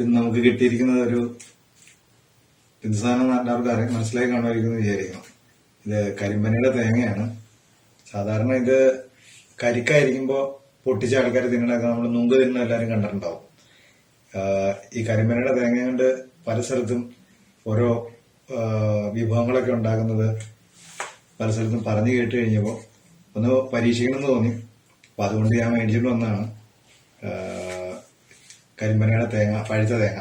ഇന്ന് നമുക്ക് കിട്ടിയിരിക്കുന്നത് ഒരു പിൻസാനം എല്ലാവർക്കും അറിയാം മനസ്സിലായി കാണുമായിരിക്കും വിചാരിക്കണം ഇത് കരിമ്പനയുടെ തേങ്ങയാണ്. സാധാരണ ഇത് കരിക്കായിരിക്കുമ്പോൾ പൊട്ടിച്ച ആൾക്കാർ തിന്നണൊക്കെ നമ്മൾ നുങ്ക് തിന്നുന്ന എല്ലാവരും കണ്ടിട്ടുണ്ടാവും. ഈ കരിമ്പനയുടെ തേങ്ങ കൊണ്ട് പല സ്ഥലത്തും ഓരോ വിഭവങ്ങളൊക്കെ ഉണ്ടാക്കുന്നത് പല സ്ഥലത്തും പറഞ്ഞു കേട്ട് കഴിഞ്ഞപ്പോൾ ഒന്ന് പരീക്ഷിക്കണമെന്ന് തോന്നി. അപ്പൊ അതുകൊണ്ട് ഞാൻ മേടിച്ചിട്ട് വന്നതാണ്. കരിമ്പനയുടെ തേങ്ങ പഴുത്ത തേങ്ങ.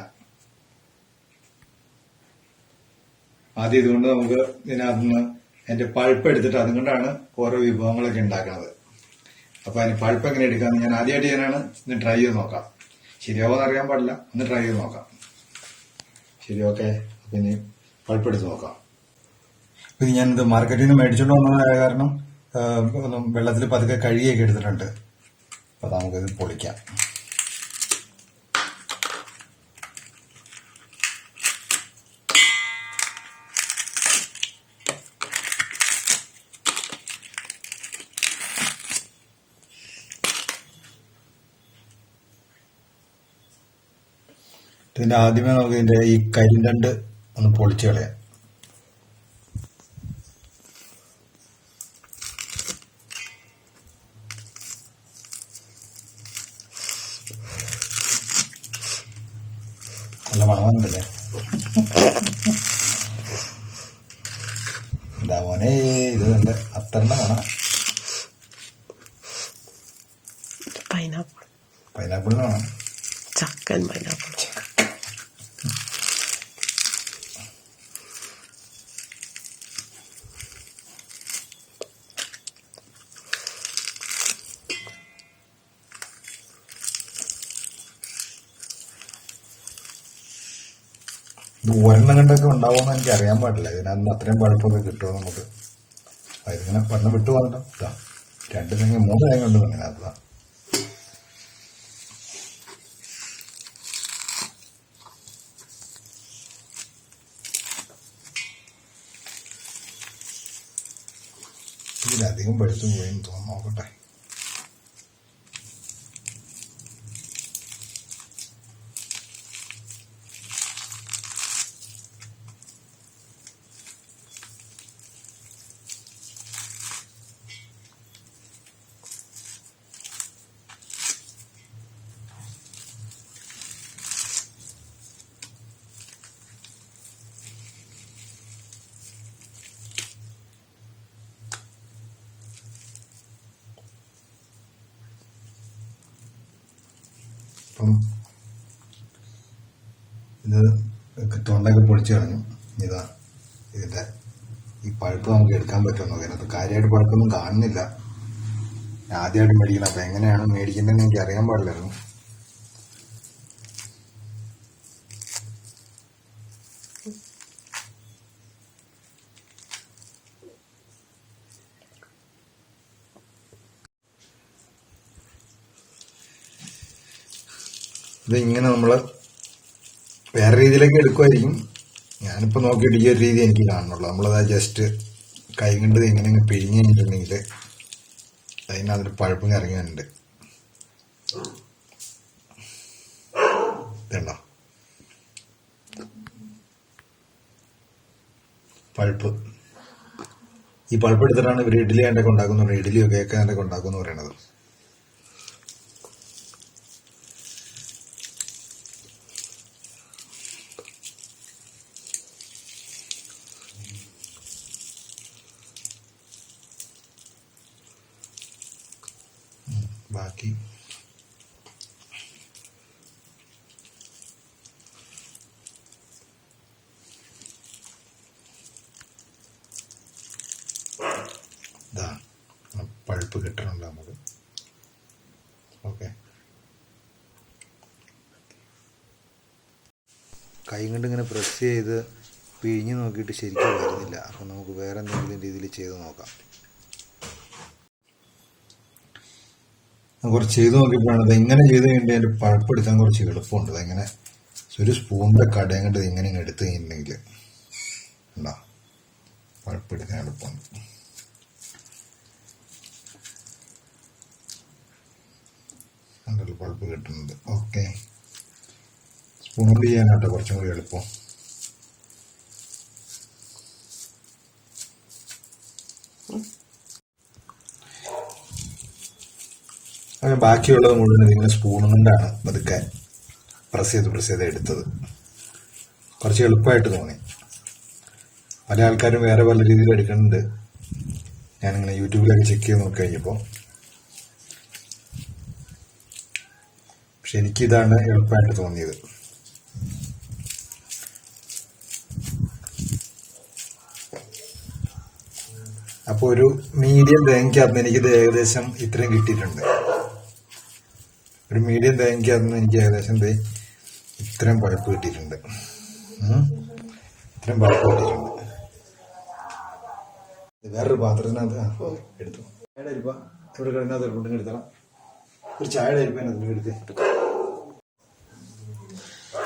ആദ്യം ഇതുകൊണ്ട് നമുക്ക് ഇതിനകത്ത് നിന്ന് അതിന്റെ പഴുപ്പ് എടുത്തിട്ട് അതുകൊണ്ടാണ് ഓരോ വിഭവങ്ങളൊക്കെ ഉണ്ടാക്കുന്നത്. അപ്പൊ അതിന് പഴുപ്പ് എങ്ങനെ എടുക്കാന്ന് ഞാൻ ആദ്യമായിട്ട് ഞാനാണ് ഇന്ന് ട്രൈ ചെയ്ത് നോക്കാം. ശരിയാവോന്ന് അറിയാൻ പാടില്ല. ഒന്ന് ട്രൈ ചെയ്ത് നോക്കാം. ശരി ഓക്കെ അപ്പൊ ഇനി പഴുപ്പ് എടുത്ത് നോക്കാം. ഇത് ഞാനിത് മാർക്കറ്റിൽ നിന്ന് മേടിച്ചോണ്ട് വന്നതായ കാരണം വെള്ളത്തിൽ പതുക്കെ കഴുകിയൊക്കെ എടുത്തിട്ടുണ്ട്. അപ്പൊ നമുക്കിത് പൊളിക്കാം. ഇതിന്റെ ആദ്യമേ നമുക്ക് ഇതിന്റെ ഈ കരിന്തണ്ട് ഒന്ന് പൊളിച്ചു കളയാം. നല്ല മണമുണ്ടല്ലേ എന്താ മോനെ ഇത് നല്ല അത്തറിന്റെ മണം. പൈനാപ്പിൾ പൈനാപ്പിളിന് മണം. ചക്കൻ പൈനാപ്പിൾ ഒരെണ്ണം കണ്ടൊക്കെ ഉണ്ടാവുമെന്ന് എനിക്ക് അറിയാൻ പാടില്ല. ഇതിനകത്ത് അത്രയും പഴുപ്പൊക്കെ കിട്ടുമോ നമുക്ക്? അതിങ്ങനെ ഒരെണ്ണം വിട്ടു ഇതാ രണ്ട് തേങ്ങ മൂന്ന് തേങ്ങ ഉണ്ട് അതാ ഇതിലധികം പഴുത്തു പോയി തോന്നുന്നു. നോക്കട്ടെ. അപ്പം ഇത് തൊണ്ടൊക്കെ പൊളിച്ചു കളഞ്ഞു. ഇതാ ഇതിന്റെ ഈ പഴുപ്പ് നമുക്ക് എടുക്കാൻ പറ്റുമെന്നോ അതിനകത്ത് കാര്യമായിട്ട് പഴുപ്പൊന്നും കാണുന്നില്ല. ആദ്യമായിട്ട് മേടിക്കണം അപ്പൊ എങ്ങനെയാണ് മേടിക്കേണ്ടതെന്ന് എനിക്ക് അറിയാൻ പാടില്ലായിരുന്നു. ഇത് ഇങ്ങനെ നമ്മൾ വേറെ രീതിയിലേക്ക് എടുക്കുമായിരിക്കും ഞാനിപ്പോൾ നോക്കിയിട്ട് ഈ ഒരു രീതി എനിക്ക് കാണുന്നുള്ളൂ. നമ്മളത് ജസ്റ്റ് കൈ കൊണ്ട് ഇങ്ങനെ പിഴിഞ്ഞ് കഴിഞ്ഞിട്ടുണ്ടെങ്കിൽ അതിനകത്തൊരു പഴുപ്പ് ഇറങ്ങാനുണ്ട് ഇതുണ്ടോ? പഴുപ്പ്. ഈ പഴുപ്പ് എടുത്തിട്ടാണ് ഇവർ ഇഡ്ഡലി അതിന്റെ ഉണ്ടാക്കുന്നത് ഇഡ്ഡലിയോ ഒക്കെ അതിന്റെ ഉണ്ടാക്കുമെന്ന് പറയണത് ബാക്കി. ഇതാ പഴുപ്പ് കിട്ടണുണ്ട് നമുക്ക്. ഓക്കെ. കൈ കൊണ്ട് ഇങ്ങനെ പ്രസ് ചെയ്ത് പിഴിഞ്ഞ് നോക്കിയിട്ട് ശരിക്കും വരുന്നില്ല. അപ്പം നമുക്ക് വേറെ എന്തെങ്കിലും രീതിയിൽ ചെയ്ത് നോക്കാം. കുറച്ച് ചെയ്ത് നോക്കിയപ്പോഴാണ് ഇത് ചെയ്ത് ചെയ്ത് കഴിഞ്ഞിട്ട് പഴുപ്പ് എടുക്കാൻ കുറച്ച് എളുപ്പമുണ്ട്. അതെങ്ങനെ ഒരു സ്പൂണിന്റെ കടയും കണ്ട് ഇങ്ങനെ ഇങ്ങനെ എടുത്തു കഴിഞ്ഞിട്ടുണ്ടെങ്കിൽ ഉണ്ടോ? പഴുപ്പെടുക്കാൻ എളുപ്പമുണ്ട്. പഴുപ്പ് കിട്ടുന്നത്? ഓക്കെ. സ്പൂൺ കൊണ്ട് ചെയ്യാനാട്ടോ കുറച്ചും കൂടി എളുപ്പം. അങ്ങനെ ബാക്കിയുള്ളത് മുഴുവൻ ഇതിങ്ങനെ സ്പൂൺ കൊണ്ടാണ് പതുക്കാൻ പ്രസ് ചെയ്ത് പ്രസ് ചെയ്ത് എടുത്തത്. കുറച്ച് എളുപ്പമായിട്ട് തോന്നി. പല ആൾക്കാരും വേറെ പല രീതിയിൽ എടുക്കുന്നുണ്ട്. ഞാനിങ്ങനെ യൂട്യൂബിലൊക്കെ ചെക്ക് ചെയ്ത് നോക്കി കഴിഞ്ഞപ്പോൾ. പക്ഷെ എനിക്കിതാണ് എളുപ്പമായിട്ട് തോന്നിയത്. അപ്പോൾ ഒരു മീഡിയം തേങ്ങയ്ക്കകത്ത് എനിക്കിത് ഏകദേശം ഇത്രയും കിട്ടിയിട്ടുണ്ട്. ഒരു മീഡിയം തേങ്ങയ്ക്കകത്ത് എനിക്ക് ഏകദേശം ദേ ഇത്രയും പഴുപ്പ് കിട്ടിയിട്ടുണ്ട്. ഇത്രയും പഴുപ്പ് കിട്ടിയിട്ടുണ്ട്. വേറൊരു പാത്രത്തിനകത്ത് എടുത്തു. ചായയുടെ അരിപ്പ ഇവിടെ കിടന്നത് കൊണ്ടും എടുത്തണം. ഒരു ചായയുടെ അരിപ്പ എടുത്ത്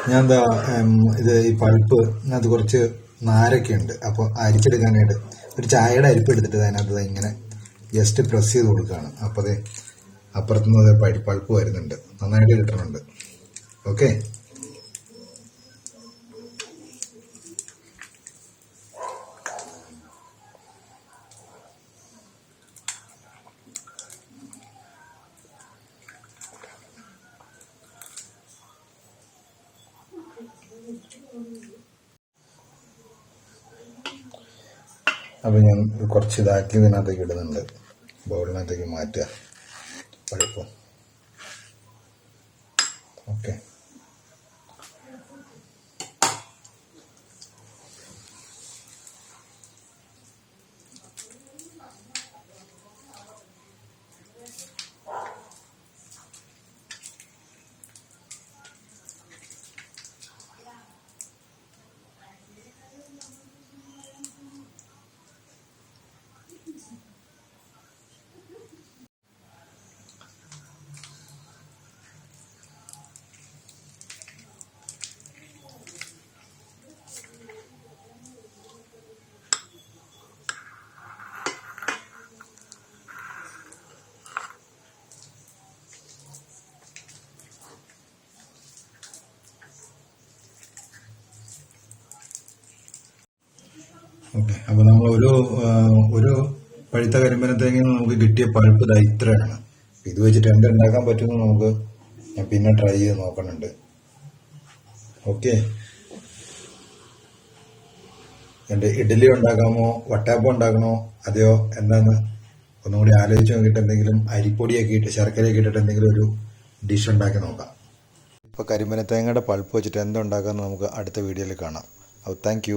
ഞാൻ എന്താ ഇത് ഈ പഴുപ്പ് അത് കുറച്ച് നാരൊക്കെ ഉണ്ട്. അപ്പോൾ അരിച്ചെടുക്കാനായിട്ട് ഒരു ചായയുടെ അരിപ്പ് എടുത്തിട്ട് അതിനകത്ത് ഇങ്ങനെ ജസ്റ്റ് പ്രസ് ചെയ്ത് കൊടുക്കുകയാണ്. അപ്പോൾ അതെ അപ്പുറത്തുനിന്ന് നിന്ന് പൾപ്പ് വരുന്നുണ്ട്. നന്നായിട്ട് കിട്ടുന്നുണ്ട് ഓക്കെ അപ്പോൾ ഞാൻ കുറച്ച് ഇതാക്കി ഇതിനകത്തേക്ക് ഇടുന്നുണ്ട്. ബൗളിനകത്തേക്ക് മാറ്റുക. പഴുപ്പം ഓക്കെ ഓക്കെ. അപ്പോൾ നമ്മൾ ഒരു ഒരു പഴുത്ത കരിമ്പനത്തേക്ക് നമുക്ക് കിട്ടിയ പഴുപ്പ് ഇതാ ഇത്രയാണ്. ഇത് വെച്ചിട്ട് എന്ത് ഉണ്ടാക്കാൻ പറ്റുമെന്ന് നമുക്ക് ഞാൻ പിന്നെ ട്രൈ ചെയ്ത് നോക്കണുണ്ട്. ഓക്കെ. എന്റെ ഇഡ്ഡലി ഉണ്ടാക്കാമോ വട്ടാപ്പം ഉണ്ടാക്കണോ അതെയോ എന്താന്ന് ഒന്നും കൂടി ആലോചിച്ച് നോക്കിയിട്ട് എന്തെങ്കിലും അരിപ്പൊടിയൊക്കെ ഇട്ട് ശർക്കരയൊക്കെ ഇട്ടിട്ട് എന്തെങ്കിലും ഒരു ഡിഷ് ഉണ്ടാക്കി നോക്കാം. ഇപ്പോൾ കരിമ്പനത്തേങ്ങയുടെ പൾപ്പ് വെച്ചിട്ട് എന്തുണ്ടാക്കാമെന്ന് നമുക്ക് അടുത്ത വീഡിയോയിൽ കാണാം. അപ്പോൾ താങ്ക്